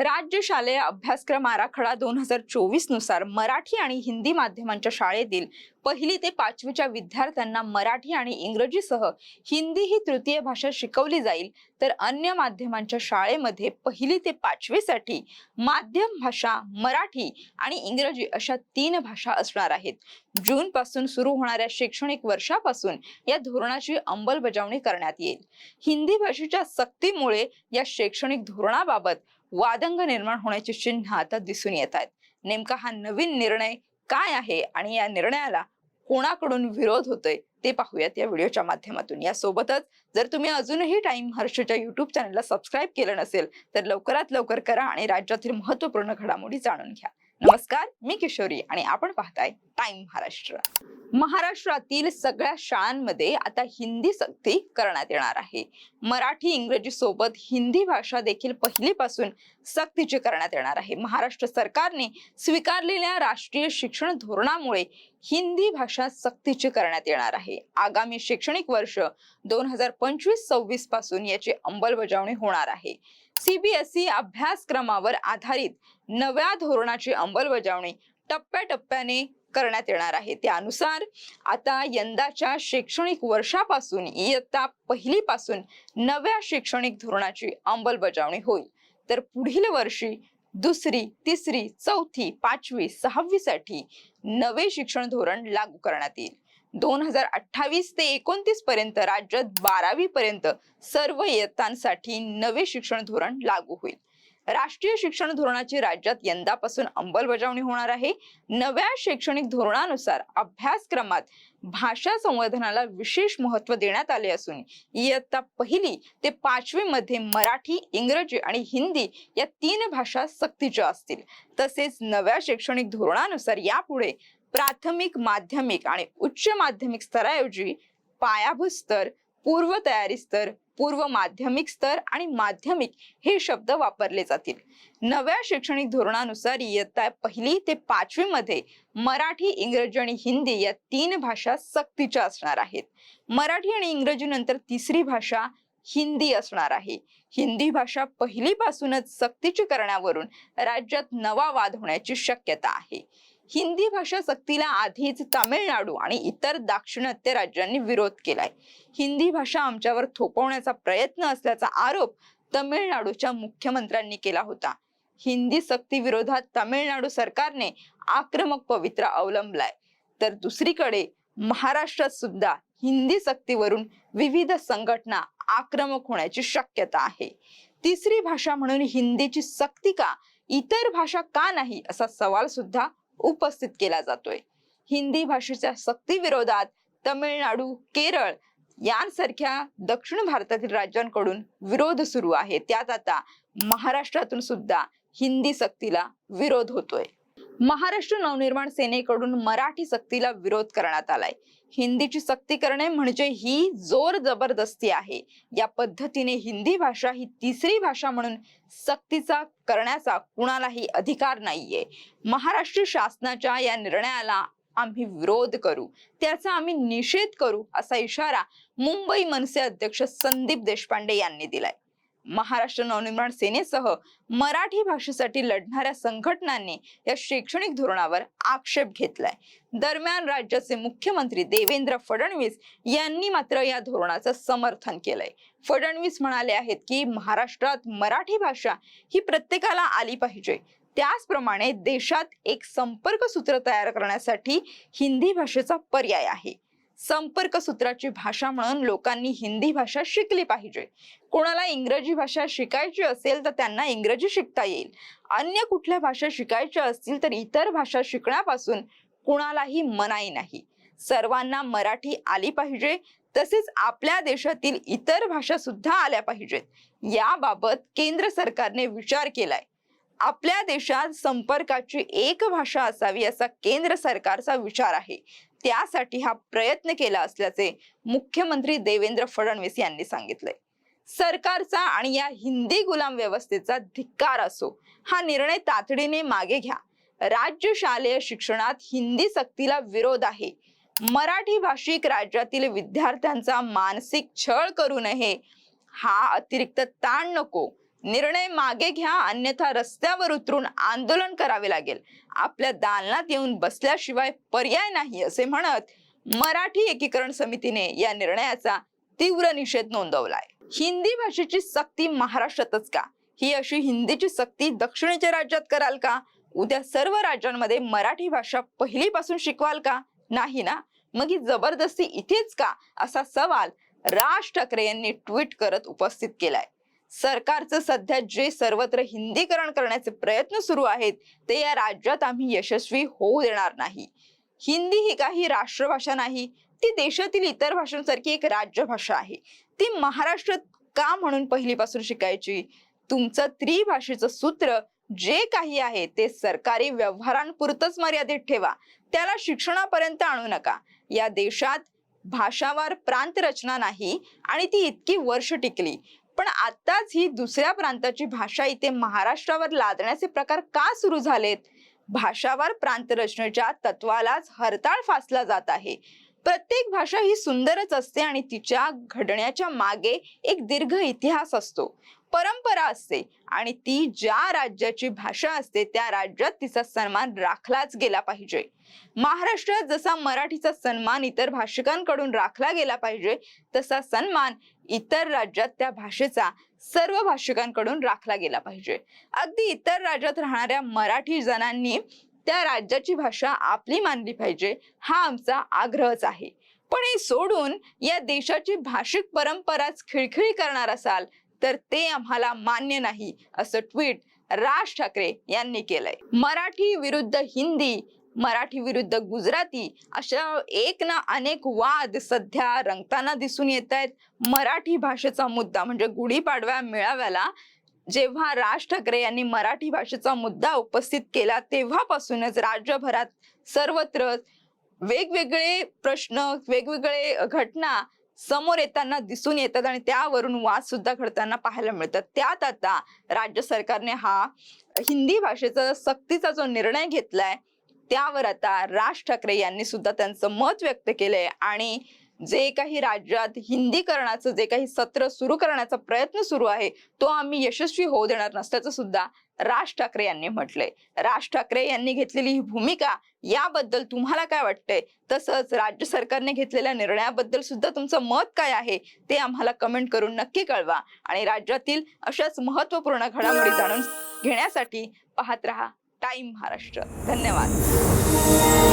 राज्य शालेय अभ्यासक्रम आराखडा दोन हजार चोवीसनुसार मराठी आणि हिंदी माध्यमांच्या शाळेतील पहिली ते पाचवीच्या विद्यार्थ्यांना मराठी आणि इंग्रजीसह हिंदी ही तृतीय भाषा शिकवली जाईल. तर अन्य माध्यमांच्या शाळेमध्ये पहिली ते पाचवीसाठी माध्यम भाषा मराठी आणि इंग्रजी अशा तीन भाषा असणार आहेत. जून पासून सुरू होणाऱ्या शैक्षणिक वर्षापासून या धोरणाची अंमलबजावणी करण्यात येईल. हिंदी भाषेच्या सक्तीमुळे या शैक्षणिक धोरणाबाबत वादंग निर्माण होण्याची चिन्ह आता दिसून येत आहेत. नेमका हा नवीन निर्णय काय आहे आणि या निर्णयाला कोणाकडून विरोध होतोय ते पाहूयात या व्हिडिओच्या माध्यमातून. यासोबतच जर तुम्ही अजूनही टाइम हर्षच्या युट्यूब चॅनलला सबस्क्राईब केलं नसेल तर लवकरात लवकर करा आणि राज्यातील महत्त्वपूर्ण घडामोडी जाणून घ्या. नमस्कार मी किशोरी आणि आपण पाहताय टाइम महाराष्ट्र. महाराष्ट्रातील सगळ्या शाळांमध्ये आता हिंदी सक्ती करण्यात येणार आहे. मराठी इंग्रजी सोबत हिंदी भाषा देखील पहिलीपासून सक्तीची करण्यात येणार आहे. महाराष्ट्र सरकारने स्वीकारलेल्या राष्ट्रीय शिक्षण धोरणामुळे हिंदी भाषा सक्तीची करण्यात येणार आहे. आगामी शैक्षणिक वर्ष दोन हजार पंचवीस सव्वीसपासून याची अंमलबजावणी होणार आहे. सीबीएसई अभ्यासक्रमावर आधारित नव्या धोरणाची अंमलबजावणी टप्प्याटप्प्याने करण्यात येणार आहे. त्यानुसार आता यंदाच्या शैक्षणिक वर्षापासून इयत्ता पहिली पासून नव्या शैक्षणिक धोरणाची अंमलबजावणी होईल. तर पुढील वर्षी दुसरी तिसरी चौथी पाचवी सहावीसाठी नवे शिक्षण धोरण लागू करण्यात येईल. दोन हजार अठ्ठावीस ते एकोणतीस पर्यंत राज्यात बारावी पर्यंत सर्व इयत्तांसाठी नवे शिक्षण धोरण लागू होईल. राष्ट्रीय शिक्षण धोरणाची राज्यात यंदापासून अंमलबजावणी होणार आहे. नव्या शैक्षणिक धोरणानुसार अभ्यासक्रमात भाषा संवर्धनाला विशेष महत्त्व देण्यात आले असून इयत्ता पहिली ते पाचवी मध्ये मराठी इंग्रजी आणि हिंदी या तीन भाषा सक्तीच्या असतील. तसेच नव्या शैक्षणिक धोरणानुसार यापुढे प्राथमिक माध्यमिक आणि उच्च माध्यमिक स्तराऐवजी पायाभूत स्तर पूर्व तयारी स्तर पूर्व माध्यमिक स्तर आणि माध्यमिक हे शब्द वापरले जातील. नव्या शैक्षणिक धोरणानुसार इयत्ता पहिली ते पाचवी मध्ये मराठी इंग्रजी आणि हिंदी या तीन भाषा सक्तीच्या असणार आहेत. मराठी आणि इंग्रजी नंतर तिसरी भाषा हिंदी असणार आहे. हिंदी भाषा पहिलीपासूनच सक्तीची करण्यावरून राज्यात नवा वाद होण्याची शक्यता आहे. हिंदी भाषा सक्तीला आधीच तामिळनाडू आणि इतर दाक्षिणात्य राज्यांनी विरोध केलाय. हिंदी भाषा आमच्यावर थोपवण्याचा प्रयत्न असल्याचा आरोप तमिळनाडूच्या मुख्यमंत्र्यांनी केला होता. हिंदी सक्ती विरोधात तामिळनाडू सरकारने आक्रमक पवित्रा अवलंबलाय. तर दुसरीकडे महाराष्ट्रात सुद्धा हिंदी सक्तीवरून विविध संघटना आक्रमक होण्याची शक्यता आहे. तिसरी भाषा म्हणून हिंदीची सक्ती का? इतर भाषा का नाही? असा सवाल सुद्धा उपस्थित केला जातोय. हिंदी भाषेच्या सक्ती विरोधात तमिळनाडू केरळ यांसारख्या दक्षिण भारतातील राज्यांकडून विरोध सुरू आहे. त्यात आता महाराष्ट्रातून सुद्धा हिंदी सक्तीला विरोध होतोय. महाराष्ट्र नवनिर्माण सेनेकडून मराठी सक्तीला विरोध करण्यात आलाय. हिंदीची सक्ती करणे म्हणजे ही जोर जबरदस्ती आहे. या पद्धतीने हिंदी भाषा ही तिसरी भाषा म्हणून सक्तीचा करण्याचा कुणालाही अधिकार नाहीये. महाराष्ट्र शासनाच्या या निर्णयाला आम्ही विरोध करू. त्याचा आम्ही निषेध करू असा इशारा मुंबई मनसे अध्यक्ष संदीप देशपांडे यांनी दिलाय. महाराष्ट्र नवनिर्माण सेनेसह मराठी भाषेसाठी लढणाऱ्या संघटनांनी या शैक्षणिक धोरणावर आक्षेप घेतलाय. दरम्यान राज्याचे मुख्यमंत्री देवेंद्र फडणवीस यांनी मात्र या धोरणाचं समर्थन केलंय. फडणवीस म्हणाले आहेत की महाराष्ट्रात मराठी भाषा ही प्रत्येकाला आली पाहिजे. त्याचप्रमाणे देशात एक संपर्क सूत्र तयार करण्यासाठी हिंदी भाषेचा पर्याय आहे. संपर्क सूत्राची भाषा म्हणून लोकांनी हिंदी भाषा शिकली पाहिजे. कोणाला इंग्रजी भाषा शिकायची असेल तर त्यांना इंग्रजी शिकता येईल. अन्य कुठल्या भाषा शिकायच्या असतील तर इतर भाषा शिकण्यापासून कुणालाही मनाई नाही. सर्वांना मराठी आली पाहिजे. तसेच आपल्या देशातील इतर भाषा सुद्धा आल्या पाहिजेत. याबाबत केंद्र सरकारने विचार केलाय. आपल्या देशात संपर्काची एक भाषा असावी असा केंद्र सरकारचा विचार आहे. त्यासाठी हा प्रयत्न केला असल्याचे मुख्यमंत्री देवेंद्र फडणवीस यांनी सांगितलंय सरकारचा आणि या हिंदी गुलाम व्यवस्थेचा धिक्कार असो हा निर्णय तातडीने मागे घ्या. राज्य शालेय शिक्षणात हिंदी सक्तीला विरोध आहे. मराठी भाषिक राज्यातील विद्यार्थ्यांचा मानसिक छळ करू नये हा अतिरिक्त ताण नको. निर्णय मागे घ्या अन्यथा रस्त्यावर उतरून आंदोलन करावे लागेल. आपल्या दालनात येऊन बसल्याशिवाय पर्याय नाही असे म्हणत मराठी एकीकरण समितीने या निर्णयाचा तीव्र निषेध नोंदवलाय. हिंदी भाषेची सक्ती महाराष्ट्रातच का? ही अशी हिंदीची सक्ती दक्षिणेच्या राज्यात कराल का? उद्या सर्व राज्यांमध्ये मराठी भाषा पहिलीपासून शिकवाल का? नाही ना? मग ही जबरदस्ती इथेच का? असा सवाल राज ठाकरे यांनी ट्विट करत उपस्थित केलाय. सरकारचं सध्या जे सर्वत्र हिंदीकरण करण्याचे प्रयत्न सुरू आहेत ते या राज्यात आम्ही यशस्वी होऊ देणार नाही. हिंदी ही काही राष्ट्रभाषा नाही ती देशातील इतर भाषांसारखी एक राज्यभाषा आहे. ती महाराष्ट्रात का म्हणून पहिलीपासून शिकायची? तुमचं त्रिभाषेचं सूत्र जे काही आहे ते सरकारी व्यवहारांपुरतच मर्यादित ठेवा. त्याला शिक्षणापर्यंत आणू नका. या देशात भाषावार प्रांत रचना नाही आणि ती इतकी वर्ष टिकली. पण आताच ही दुसऱ्या प्रांताची भाषा इथे महाराष्ट्रावर लादण्याचे प्रकार का सुरू झालेत? भाषावर प्रांत रचनेच्या तत्वालाच हरताळ फासला जात आहे. प्रत्येक भाषा ही सुंदरच असते आणि तिच्या घडण्याच्या मागे एक दीर्घ इतिहास असतो. परंपरा असते आणि ती ज्या राज्याची भाषा असते त्या राज्यात तिचा सन्मान राखलाच गेला पाहिजे. महाराष्ट्रात जसा मराठीचा सन्मान इतर भाषिकांकडून राखला गेला पाहिजे तसा सन्मान इतर राज्यात त्या भाषेचा सर्व भाषिकांकडून राखला गेला पाहिजे. अगदी इतर राज्यात राहणाऱ्या मराठी जणांनी त्या राज्याची भाषा आपली मानली पाहिजे हा आमचा आग्रहच आहे. पण हे सोडून या देशाची भाषिक परंपराच खिळखिळी करणार असाल तर ते आम्हाला मान्य नाही असं ट्विट राज ठाकरे यांनी केलंय. मराठी विरुद्ध हिंदी मराठी विरुद्ध गुजराती अशा एक ना अनेक वाद सध्या रंगताना दिसून येत आहेत. मराठी भाषेचा मुद्दा म्हणजे गुढीपाडव्या मेळाव्याला जेव्हा राज ठाकरे यांनी मराठी भाषेचा मुद्दा उपस्थित केला तेव्हापासूनच राज्यभरात सर्वत्र वेगवेगळे प्रश्न वेगवेगळे घटना समोर येताना दिसून येतात आणि त्यावरून वाद सुद्धा घडताना पाहायला मिळतात. त्यात आता राज्य सरकारने हा हिंदी भाषेचा सक्तीचा जो निर्णय घेतलाय त्यावर आता राज ठाकरे यांनी सुद्धा त्यांचं मत व्यक्त केलंय. आणि जे काही राज्यात हिंदीकरणाचं जे काही सत्र सुरू करण्याचा प्रयत्न सुरू आहे तो आम्ही यशस्वी होऊ देणार नसल्याचं सुद्धा राज ठाकरे यांनी म्हटलंय. राज ठाकरे यांनी घेतलेली ही भूमिका याबद्दल तुम्हाला काय वाटतंय? तसंच राज्य सरकारने घेतलेल्या निर्णयाबद्दल सुद्धा तुमचं मत काय आहे ते आम्हाला कमेंट करून नक्की कळवा. आणि राज्यातील अशाच महत्त्वपूर्ण घडामोडी जाणून घेण्यासाठी पाहत रहा टाइम महाराष्ट्र. धन्यवाद.